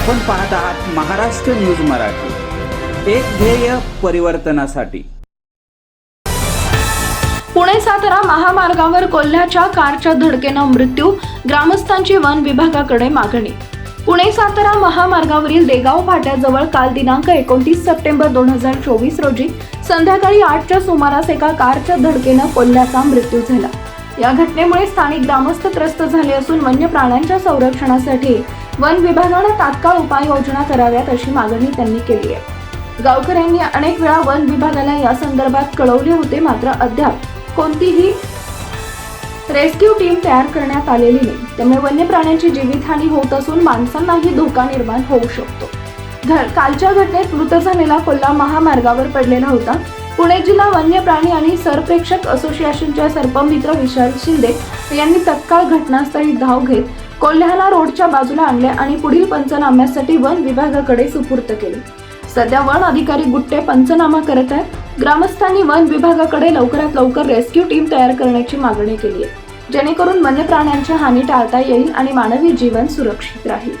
आपण पाहत आहात महाराष्ट्र न्यूज मराठी. एक ध्येय परिवर्तनासाठी. पुणे सातारा महामार्गावर कोल्ह्याच्या कारच्या धडकेनं मृत्यू ग्रामस्थांची वन विभागाकडे मागणी. पुणे सातारा महामार्गावरील देगाव फाट्याजवळ काल दिनांक एकोणतीस सप्टेंबर दोन हजार चोवीस रोजी संध्याकाळी आठच्या सुमारास एका कारच्या धडकेनं कोल्ह्याचा मृत्यू झाला. या घटनेमुळे स्थानिक ग्रामस्थ त्रस्त झाले असून वन्य प्राण्यांच्या संरक्षणासाठी वन विभागानं तात्काळ उपाययोजना कराव्यात अशी मागणी त्यांनी केली आहे. गावकऱ्यांनी अनेक वेळा वन विभागाला या संदर्भात कळवले होते मात्र अद्याप कोणतीही रेस्क्यू टीम तयार करण्यात आलेली नाही. त्यामुळे वन्य प्राण्यांची जीवितहानी होत असून माणसांनाही धोका निर्माण होऊ शकतो. कालच्या घटनेत मृत झालेला कोल्हा महामार्गावर पडलेला होता. पुणे जिल्हा वन्य प्राणी आणि सरप्रेक्षक असोसिएशनच्या सरपमित्र विशाल शिंदे यांनी तत्काळ घटनास्थळी धाव घेत कोल्ह्याला रोडच्या बाजूला आणले आणि पुढील पंचनाम्यासाठी वन विभागाकडे सुपूर्त केले. सध्या वन अधिकारी गुट्टे पंचनामा करत आहेत. ग्रामस्थांनी वन विभागाकडे लवकरात लवकर रेस्क्यू टीम तयार करण्याची मागणी केली आहे. जेणेकरून वन्य प्राण्यांची हानी टाळता येईल आणि मानवी जीवन सुरक्षित राहील.